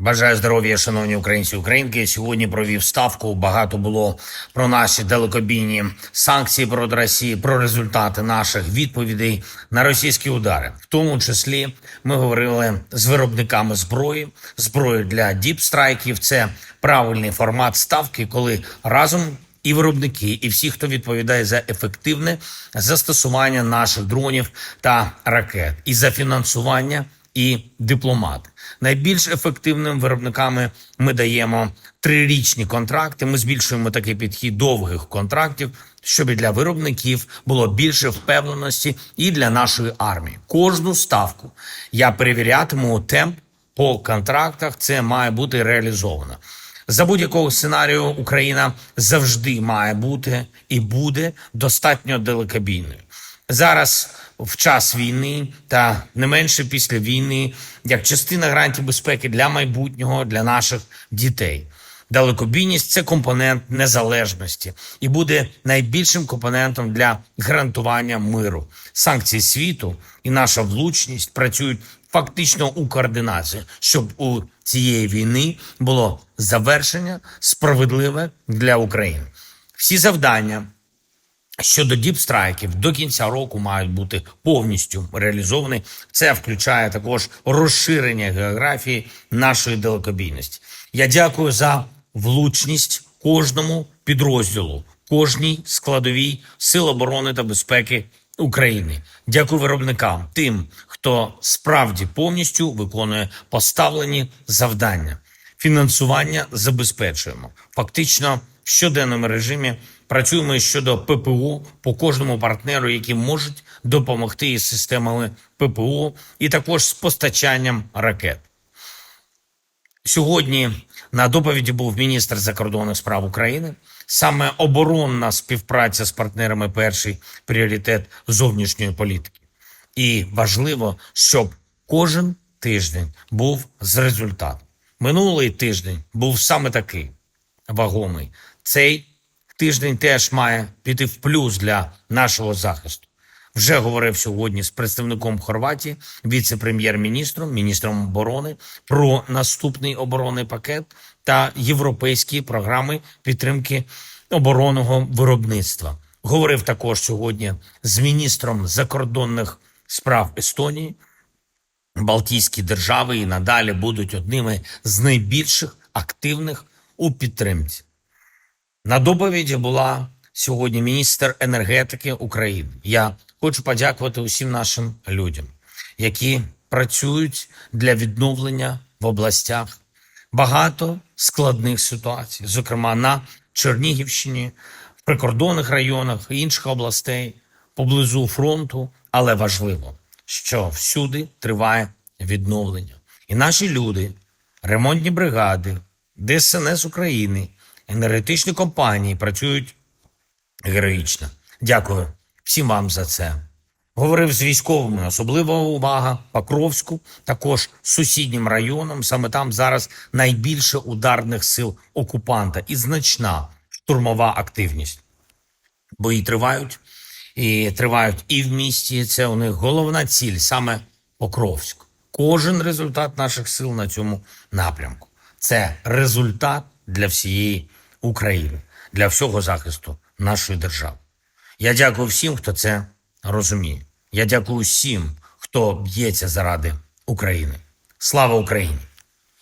Бажаю здоров'я, шановні українці і українки. Сьогодні провів ставку. Багато було про наші далекобійні санкції проти Росії, про результати наших відповідей на російські удари. В тому числі ми говорили з виробниками зброї, зброї для діпстрайків. Це правильний формат ставки, коли разом і виробники, і всі, хто відповідає за ефективне застосування наших дронів та ракет, і за фінансування і дипломати. Найбільш ефективним виробниками ми даємо трирічні контракти. Ми збільшуємо такий підхід довгих контрактів, щоб і для виробників було більше впевненості і для нашої армії. Кожну ставку я перевірятиму темп по контрактах. Це має бути реалізовано. За будь-якого сценарію Україна завжди має бути і буде достатньо далекобійною. Зараз в час війни та не менше після війни, як частина гарантій безпеки для майбутнього для наших дітей. Далекобійність це компонент незалежності і буде найбільшим компонентом для гарантування миру. Санкції світу і наша влучність працюють фактично у координації, щоб у цієї війни було завершення справедливе для України. Всі завдання щодо діпстрайків до кінця року мають бути повністю реалізовані. Це включає також розширення географії нашої далекобійності. Я дякую за влучність кожному підрозділу, кожній складовій сил оборони та безпеки України. Дякую виробникам, тим, хто справді повністю виконує поставлені завдання. Фінансування забезпечуємо. Фактично в щоденному режимі працюємо щодо ППО по кожному партнеру, які можуть допомогти із системами ППО, і також з постачанням ракет. Сьогодні на доповіді був міністр закордонних справ України. Саме оборонна співпраця з партнерами перший пріоритет зовнішньої політики. І важливо, щоб кожен тиждень був з результатом. Минулий тиждень був саме такий вагомий. Цей тиждень теж має піти в плюс для нашого захисту. Вже говорив сьогодні з представником Хорватії, віце-прем'єр-міністром, міністром оборони про наступний оборонний пакет та європейські програми підтримки оборонного виробництва. Говорив також сьогодні з міністром закордонних справ Естонії. Балтійські держави і надалі будуть одними з найбільших активних у підтримці. На доповіді була сьогодні міністр енергетики України. Я хочу подякувати усім нашим людям, які працюють для відновлення в областях. Багато складних ситуацій, зокрема на Чернігівщині, в прикордонних районах інших областей, поблизу фронту. Але важливо, що всюди триває відновлення. І наші люди, ремонтні бригади, ДСНС України, енергетичні компанії працюють героїчно. Дякую всім вам за це. Говорив з військовими, особлива увага Покровську, також сусіднім районам. Саме там зараз найбільше ударних сил окупанта і значна штурмова активність. Бої тривають і тривають і в місті. Це у них головна ціль саме Покровськ. Кожен результат наших сил на цьому напрямку це результат для всієї України, для всього захисту нашої держави. Я дякую всім, хто це розуміє. Я дякую всім, хто б'ється заради України. Слава Україні!